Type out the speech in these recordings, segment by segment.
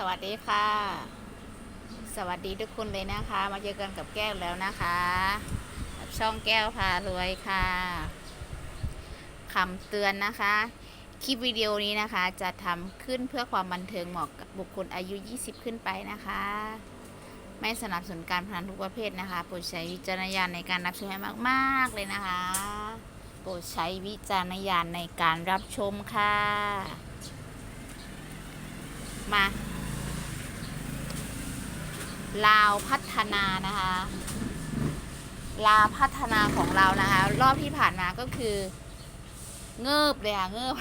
สวัสดีค่ะ สวัสดีทุกคนเลยนะคะ มาเจอกันกับแก้วแล้วนะคะช่องแก้วพารวยค่ะคำเตือนนะคะ คลิปวิดีโอนี้นะคะ จะทำขึ้นเพื่อความบันเทิงเหมาะกับบุคคลอายุ 20 ขึ้นไปนะคะ ไม่สนับสนุนการพนันทุกประเภทนะคะโปรดใช้วิจารณญาณในการรับชมให้มาก ๆ เลยนะคะ โปรดใช้วิจารณญาณในการรับชมค่ะมา ลาวพัฒนานะคะ ลาวพัฒนาของเรานะคะ รอบที่ผ่านมาก็คือ เงิบเลยค่ะเงิบ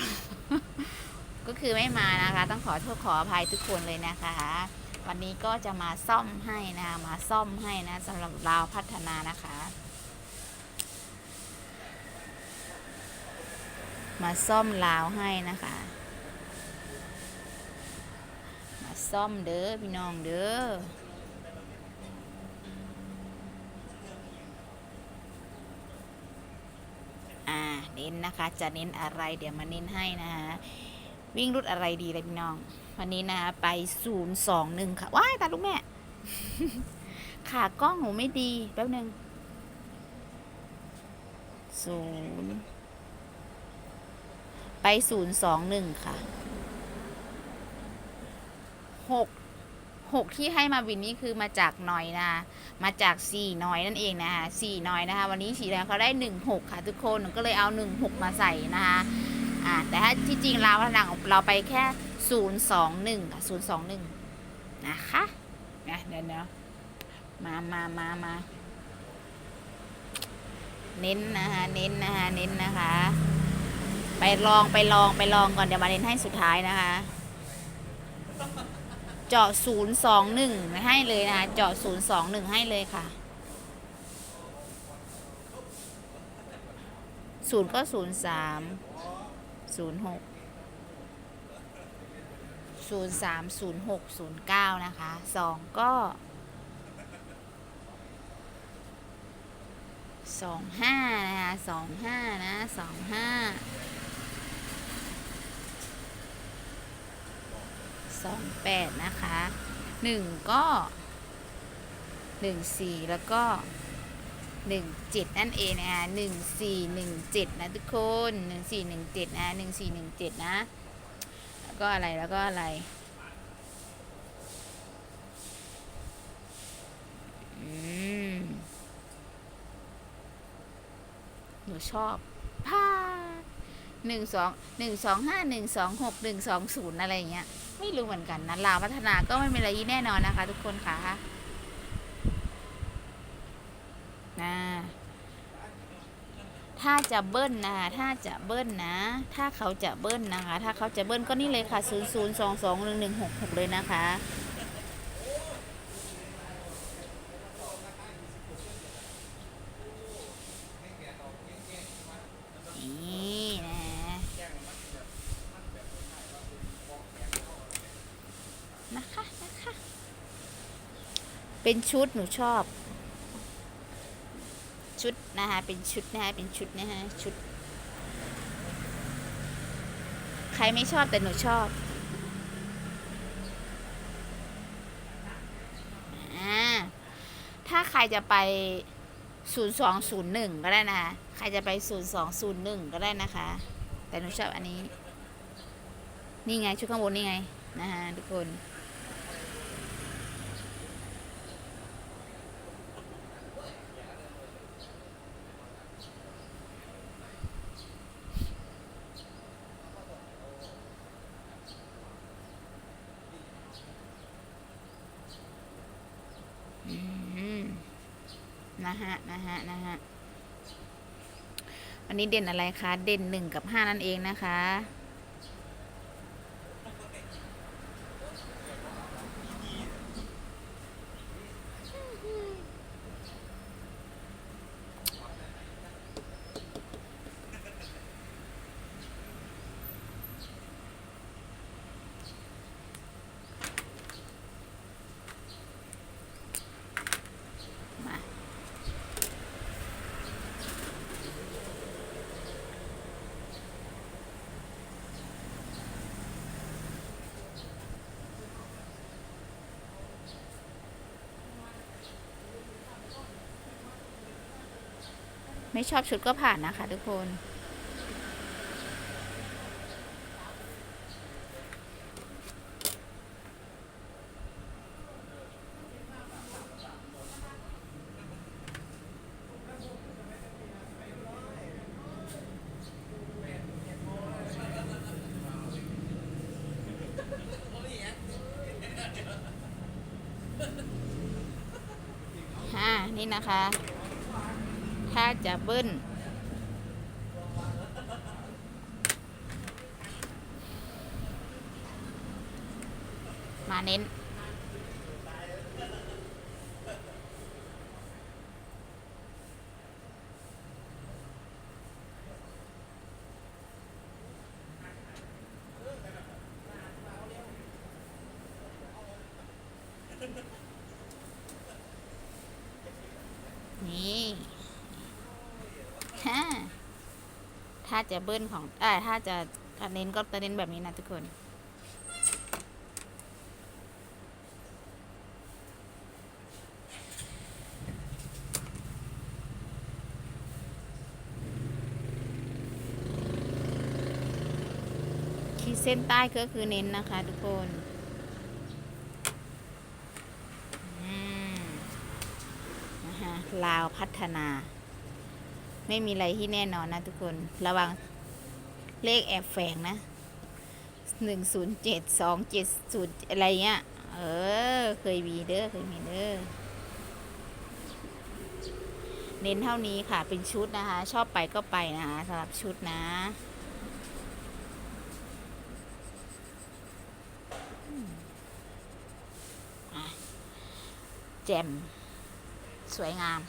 ก็คือไม่มานะคะ ต้องขอโทษขออภัยทุกคนเลยนะคะ วันนี้ก็จะมาซ่อมให้นะคะมาซ่อมให้นะสำหรับลาวพัฒนานะคะ มาซ่อมลาวให้นะคะ มาซ่อมเด้อพี่น้องเด้อ อ่า เน้นนะคะ จะเน้นอะไรเดี๋ยวมาเน้นให้นะคะวิ่งรุดอะไรดีเลยพี่น้อง วันนี้นะคะไปศูนย์สองหนึ่งค่ะว้ายตาลูกแม่ขากล้องหนูไม่ดีแป๊บหนึ่งศูนย์ไปศูนย์สองหนึ่งค่ะหก หกที่ให้มาวินนี่คือมาจากหน่อยนะ มาจากสี่น้อยนั่นเองนะคะสี่น้อยนะคะ วันนี้สีแดงเขาได้หนึ่งหกค่ะทุกคนหนูก็เลยเอาหนึ่งหกมาใส่นะคะอ่าแต่ถ้าที่จริงเราพนังเราไปแค่ศูนย์สองหนึ่งค่ะศูนย์สองหนึ่งนะคะนะเดี๋ยวเดี๋ยวมามามามาเน้นนะคะเน้นนะคะเน้นนะคะ ไปลองไปลองไปลองก่อนเดี๋ยวมาเน้นให้สุดท้ายนะคะ เจาะศูนย์สองหนึ่งให้เลยนะคะเจาะศูนย์สองหนึ่งให้เลยค่ะศูนย์ก็ศูนย์สามศูนย์หกศูนย์สามศูนย์หกศูนย์เก้านะคะสองก็สองห้านะคะสองห้านะสองห้า สองแปดนะคะหนึ่งก็หนึ่งสี่แล้วก็หนึ่งเจ็ดนั่นเองนะคะหนึ่งสี่หนึ่งเจ็ดนะทุกคนหนึ่งสี่หนึ่งเจ็ดนะหนึ่งสี่หนึ่งเจ็ดนะ แล้วก็อะไรแล้วก็อะไรอืมหนูชอบพาหนึ่งสองหนึ่งสองห้าหนึ่งสองหกหนึ่งสองศูนย์อะไรอย่างเงี้ย ไม่รู้เหมือนกันนะลาวพัฒนาก็ไม่มีอะไรแน่นอนนะคะ ทุกคนค่ะนะถ้าจะเบิ้ลนะคะ ถ้าจะเบิ้ลนะ ถ้าเขาจะเบิ้ลนะคะ ถ้าเขาจะเบิ้ลก็นี่เลยค่ะศูนย์ศูนย์สองสองหนึ่งหนึ่งหกหกเลยนะคะ นี่นะ นะคะนะคะ เป็นชุดหนูชอบ ชุดนะคะเป็นชุดนะคะเป็นชุดนะคะชุด ใครไม่ชอบแต่หนูชอบอ่าถ้าใครจะไป 0201 ก็ได้นะคะใครจะไป 0201 ก็ได้นะคะ แต่หนูชอบอันนี้ นี่ไงชุดข้างบนนี่ไง นะคะทุกคน อืม นะฮะนะฮะนะฮะวันนี้เด่นอะไรคะ เด่นหนึ่งกับห้านั่นเองนะคะ มา น ไม่ชอบชุดก็ผ่านนะคะทุกคนฮ่านี่นะคะ ถ้าจะเบิ้ลมาเน้น นี่ฮ่า ถ้าจะเบิ้ลของเอ่าถ้าจะเน้นก็จะเน้นแบบนี้นะทุกคนขีดเส้นใต้ก็คือเน้นนะคะทุกคนอืมนะคะลาวพัฒนา ไม่มีอะไรที่แน่นอนนะทุกคน ระวังเลขแอบแฝงนะหนึ่งศูนย์เจ็ดสองเจ็ดศูนย์อะไรเงี้ย เออ เคยมีเด้อ เคยมีเด้อ เน้นเท่านี้ค่ะ เป็นชุดนะคะ ชอบไปก็ไปนะคะสำหรับชุดนะแจ่ม สวยงาม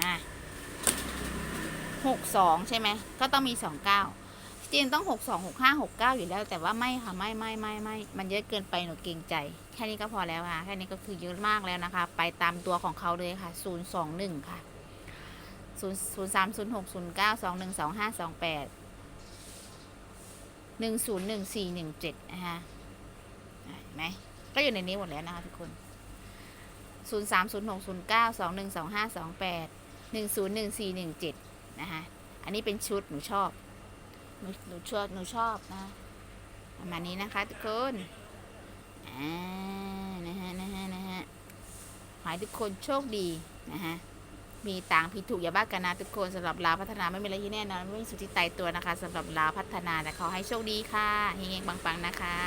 อะ หกสองใช่ไหม ก็ต้องมีสองเก้าจริงต้องหกสองหกห้าหกเก้าอยู่แล้ว แต่ว่าไม่ค่ะ ไม่ไม่ไม่ไม่ มันเยอะเกินไปหนูเกรงใจ แค่นี้ก็พอแล้วค่ะ แค่นี้ก็คือเยอะมากแล้วนะคะ ไปตามตัวของเขาเลยค่ะศูนย์สองหนึ่งค่ะศูนย์ศูนย์สามศูนย์หกศูนย์เก้าสองหนึ่งสองห้าสองแปดหนึ่งศูนย์หนึ่งสี่หนึ่งเจ็ดนะคะเห็นไหมก็อยู่ในนี้หมดแล้วนะคะทุกคน 0 3 0 6 0 9 2 นะคะอันนี้เป็นชุดหนูชอบหนูหนูชอบหนูชอบนะประมาณนี้นะคะทุกคนอ่านะฮะนะฮะนะฮะขอให้ทุกคนโชคดีนะฮะมีต่างผิดถูกอย่าบ้ากันนะทุกคนสำหรับลาพัฒนาไม่มีอะไรที่แน่นอนไม่มีสุดที่ตายตัวนะคะสำหรับลาพัฒนาแต่ขอให้โชคดีค่ะเฮงๆปังๆนะคะ